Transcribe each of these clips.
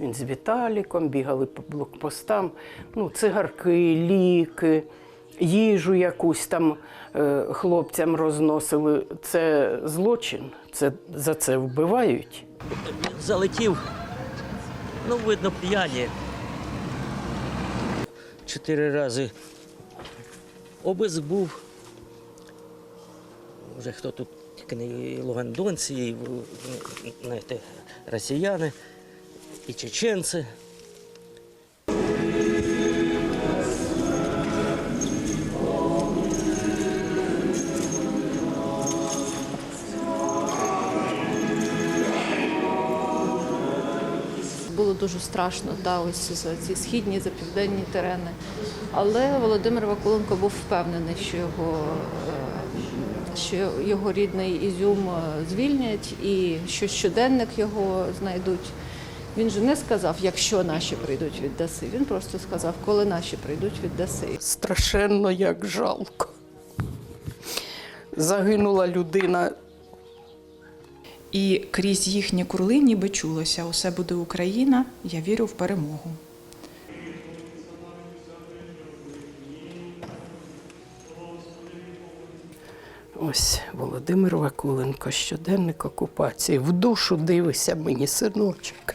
Він з Віталіком бігали по блокпостам, ну, цигарки, ліки, їжу якусь там е, хлопцям розносили. Це злочин, це, за це вбивають. залетів, ну, видно, п'яні. Чотири рази обиск був. Вже хто тут тільки не лугандонці, знаєте, росіяни, і чеченці. Було дуже страшно, та, ось за ці східні, за південні терени. Але Володимир Вакуленко був впевнений, що його, е, що його рідний Ізюм е, звільнять і що щоденник його знайдуть. Він же не сказав, якщо наші прийдуть від Даси. Він просто сказав, коли наші прийдуть від Даси. Страшенно як жалко. Загинула людина. І крізь їхні курли ніби чулося усе буде Україна, я вірю в перемогу. Ось Володимир Вакуленко, щоденник окупації. В душу дивися мені, синочок.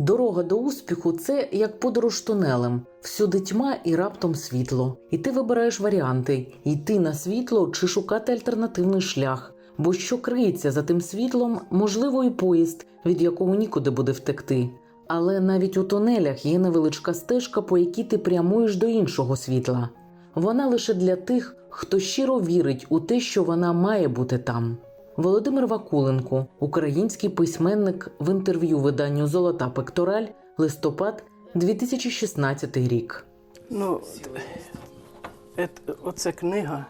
Дорога до успіху це як подорож тунелем. Всюди тьма і раптом світло. І ти вибираєш варіанти: йти на світло чи шукати альтернативний шлях. Бо що криється за тим світлом, можливо, і поїзд, від якого нікуди буде втекти. Але навіть у тунелях є невеличка стежка, по якій ти прямуєш до іншого світла. Вона лише для тих, хто щиро вірить у те, що вона має бути там. Володимир Вакуленко, український письменник в інтерв'ю виданню Золота пектораль, листопад 2016 рік. Ну, оце книга.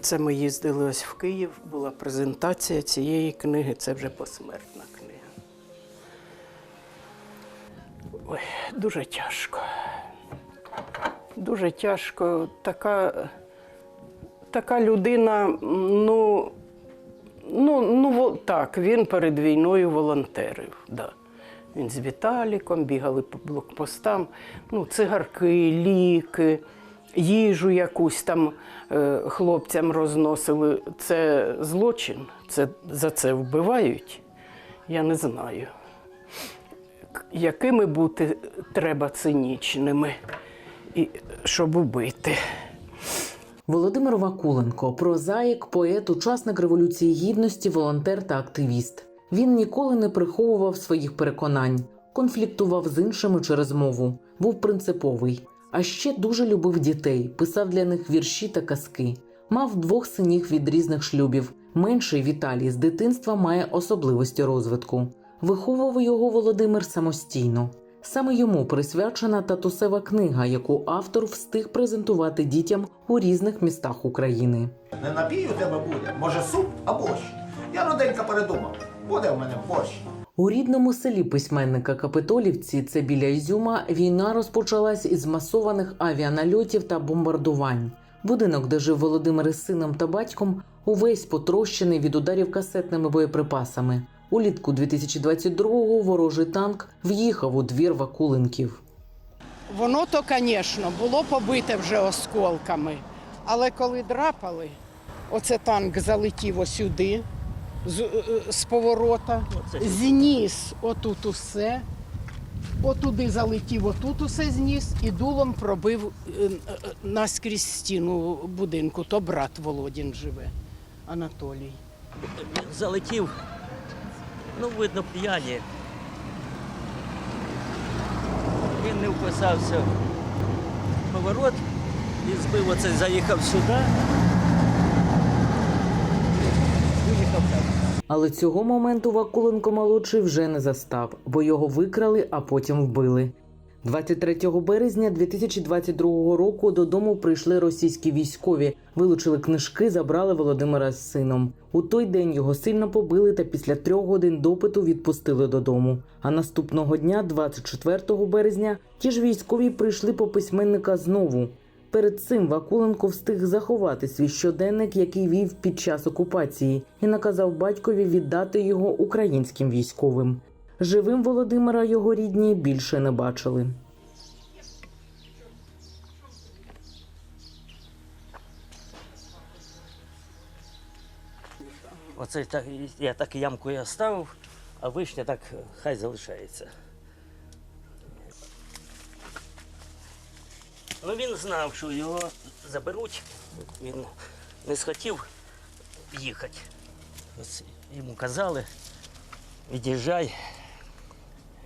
Це ми їздили ось в Київ, була презентація цієї книги, це вже посмертна книга. Ой, дуже тяжко. Дуже тяжко. Така, така людина, ну, ну, ну так, він перед війною волонтерив. Да. Він з Віталіком бігали по блокпостам, ну, цигарки, ліки, їжу якусь там е, хлопцям розносили. Це злочин, це, за це вбивають. Я не знаю. Якими бути треба цинічними, і, щоб убити. Володимир Вакуленко прозаїк, поет, учасник революції гідності, волонтер та активіст. Він ніколи не приховував своїх переконань, конфліктував з іншими через мову, був принциповий. А ще дуже любив дітей, писав для них вірші та казки. Мав двох синів від різних шлюбів. Менший Віталій з дитинства має особливості розвитку. Виховував його Володимир самостійно. Саме йому присвячена татусева книга, яку автор встиг презентувати дітям у різних містах України. Не напій у тебе буде, може суп, а борщ. Я роденька передумав. Буде в мене борщ. У рідному селі письменника Капитолівці, це біля Ізюма, війна розпочалась із масованих авіанальотів та бомбардувань. Будинок, де жив Володимир із сином та батьком, увесь потрощений від ударів касетними боєприпасами. Улітку 2022-го ворожий танк в'їхав у двір Вакуленків. Воно то, звісно, було побите вже осколками. Але коли драпали, оце танк залетів осюди з, е, з поворота, зніс отут усе, отуди залетів, отут усе зніс і дулом пробив е, е, наскрізь стіну будинку. То брат Володін живе, Анатолій. Залетів, ну, видно, п'яні. Він не вписався в поворот і збив оце, заїхав сюди. Виїхав там. Але цього моменту Вакуленко молодший вже не застав, бо його викрали, а потім вбили. 23 березня 2022 року додому прийшли російські військові, вилучили книжки, забрали Володимира з сином. У той день його сильно побили та після трьох годин допиту відпустили додому. А наступного дня, 24 березня, ті ж військові прийшли по письменника знову. Перед цим Вакуленко встиг заховати свій щоденник, який вів під час окупації, і наказав батькові віддати його українським військовим. Живим Володимира його рідні більше не бачили. Оце так, я так ямку і оставив, а вишня так е, хай залишається. Ну він знав, що його заберуть. Він не схотів їхати. Ось йому казали, від'їжджай.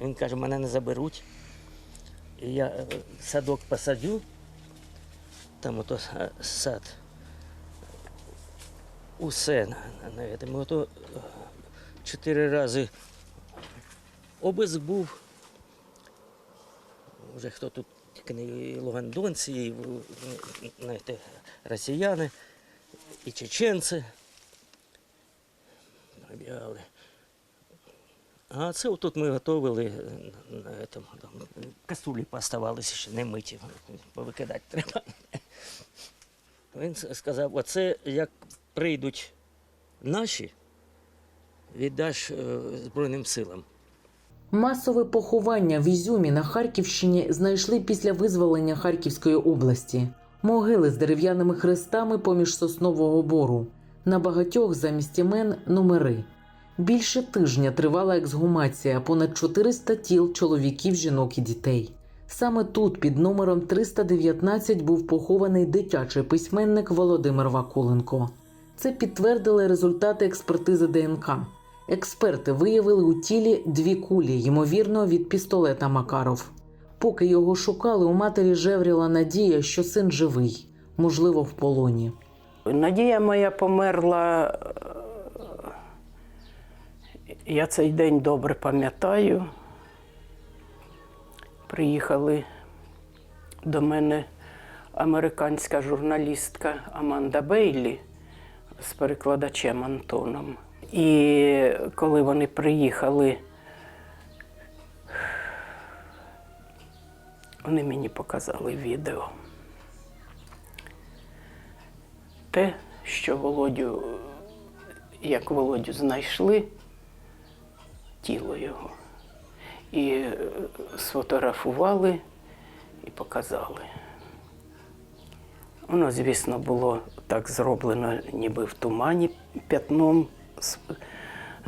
Він каже, мене не заберуть. І я е, садок посадю, там ото е, сад усе на, этом. Ото е, чотири рази обиск був. Вже хто тут тільки не лугандонці, і знаєте, росіяни, і чеченці. Набігали. А це отут ми готували е, на там, каструлі поставалися ще не миті, повикидати треба. Він сказав, оце як прийдуть наші, віддаш е, Збройним силам. Масове поховання в Ізюмі на Харківщині знайшли після визволення Харківської області. Могили з дерев'яними хрестами поміж соснового бору. На багатьох замість імен номери. Більше тижня тривала ексгумація понад 400 тіл чоловіків, жінок і дітей. Саме тут, під номером 319, був похований дитячий письменник Володимир Вакуленко. Це підтвердили результати експертизи ДНК. Експерти виявили у тілі дві кулі, ймовірно, від пістолета Макаров. Поки його шукали, у матері жевріла надія, що син живий, можливо, в полоні. Надія моя померла. Я цей день добре пам'ятаю. Приїхали до мене американська журналістка Аманда Бейлі з перекладачем Антоном. І коли вони приїхали, вони мені показали відео. те, що Володю, як Володю знайшли тіло його, і е, сфотографували і показали. Воно, звісно, було так зроблено, ніби в тумані п'ятном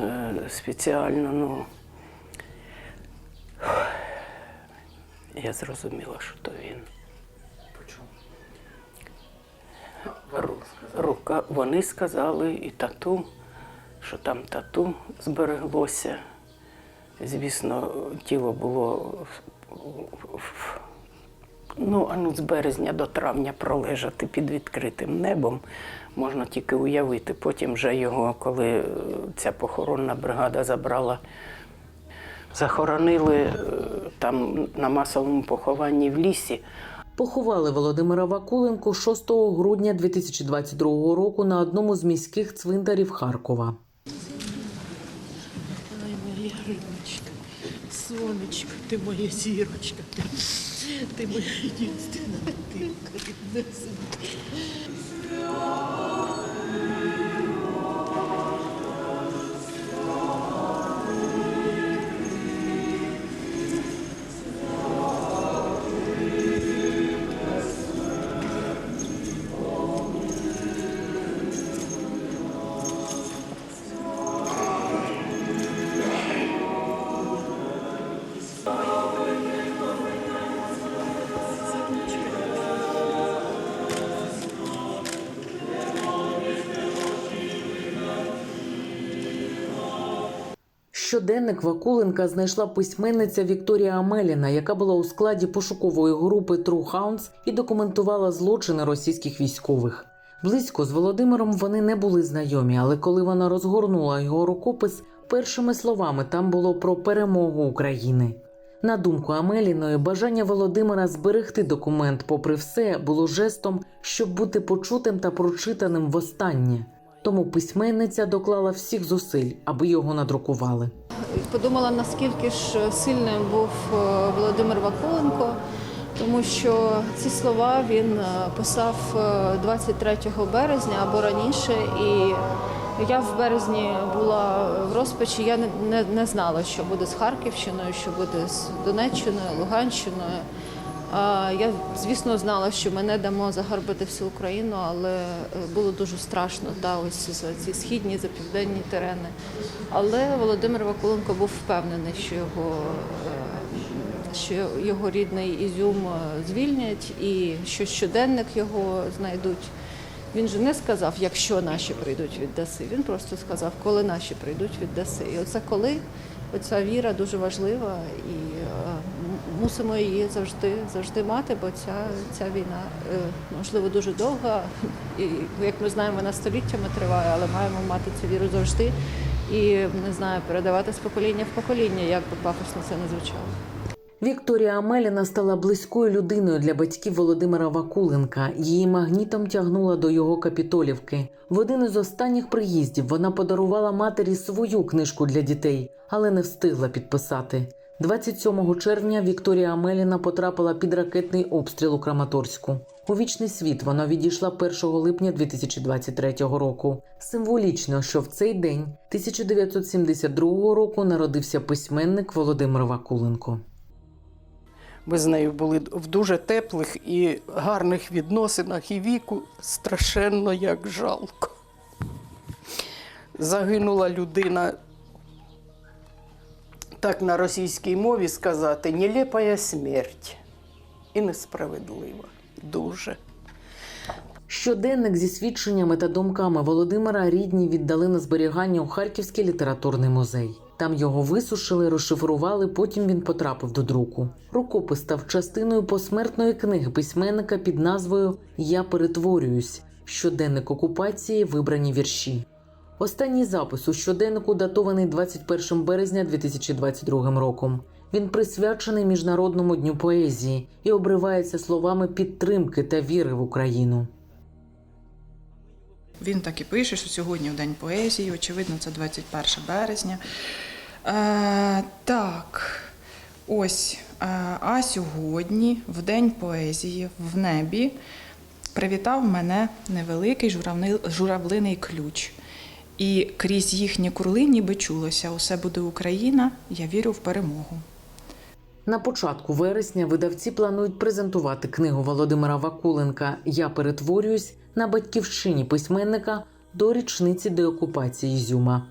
е, спеціально. Ну, я зрозуміла, що то він. Ру- Рука, вони сказали і тату, що там тату збереглося. Звісно, тіло було ну, ну, з березня до травня пролежати під відкритим небом. Можна тільки уявити. Потім вже його, коли е, ця похоронна бригада забрала, захоронили е, там на масовому похованні в лісі. Поховали Володимира Вакуленко 6 грудня 2022 року на одному з міських цвинтарів Харкова. Сонечко, ти моя зірочка, ти, ти моя єдинственна дитинка, ріднесенька. Щоденник Вакуленка знайшла письменниця Вікторія Амеліна, яка була у складі пошукової групи True Hounds і документувала злочини російських військових. Близько з Володимиром вони не були знайомі, але коли вона розгорнула його рукопис, першими словами там було про перемогу України. На думку Амеліної, бажання Володимира зберегти документ, попри все, було жестом, щоб бути почутим та прочитаним востаннє. Тому письменниця доклала всіх зусиль, аби його надрукували. Подумала, наскільки ж сильним був е, Володимир Вакуленко, тому що ці слова він е, писав е, 23 березня або раніше, і Я в березні була в розпачі. Я не, не, не знала, що буде з Харківщиною, що буде з Донеччиною, Луганщиною. Я, звісно, знала, що мене дамо загарбати всю Україну, але е, було дуже страшно та ось за ці східні, за південні терени. Але Володимир Вакуленко був впевнений, що його, е, що його рідний Ізюм е, звільнять і що щоденник його знайдуть. Він же не сказав, якщо наші прийдуть від Даси. Він просто сказав, коли наші прийдуть від Даси. І оце коли оця віра дуже важлива, і мусимо її завжди завжди мати, бо ця, ця війна е, можливо дуже довга. І як ми знаємо, вона століттями триває, але маємо мати цю віру завжди і не знаю, передавати з покоління в покоління, як би пафосно це не звучало. Вікторія Амеліна стала близькою людиною для батьків Володимира Вакуленка. Її магнітом тягнула до його капітолівки. В один із останніх приїздів вона подарувала матері свою книжку для дітей, але не встигла підписати. 27 червня Вікторія Амеліна потрапила під ракетний обстріл у Краматорську. У вічний світ вона відійшла 1 липня 2023 року. Символічно, що в цей день 1972 року народився письменник Володимир Вакуленко. Ми з нею були в дуже теплих і гарних відносинах, і віку страшенно як жалко. Загинула людина, так на російській мові сказати, нелепая смерть. І несправедлива. Дуже. Щоденник зі свідченнями та думками Володимира рідні віддали на зберігання у Харківський літературний музей. Там його висушили, розшифрували. Потім він потрапив до друку. Рукопис став частиною посмертної книги письменника під назвою Я перетворююсь. Щоденник окупації вибрані вірші. Останній запис у щоденнику датований 21 березня 2022 роком. Він присвячений Міжнародному дню поезії і обривається словами підтримки та віри в Україну. Він так і пише, що сьогодні в День поезії, очевидно, це 21 березня. Е, так, ось. Е, а сьогодні, в День поезії, в небі, привітав мене невеликий журавни- журавлиний ключ. І крізь їхні курли ніби чулося: усе буде Україна, я вірю в перемогу. На початку вересня видавці планують презентувати книгу Володимира Вакуленка Я перетворююсь на батьківщині письменника до річниці деокупації Ізюма.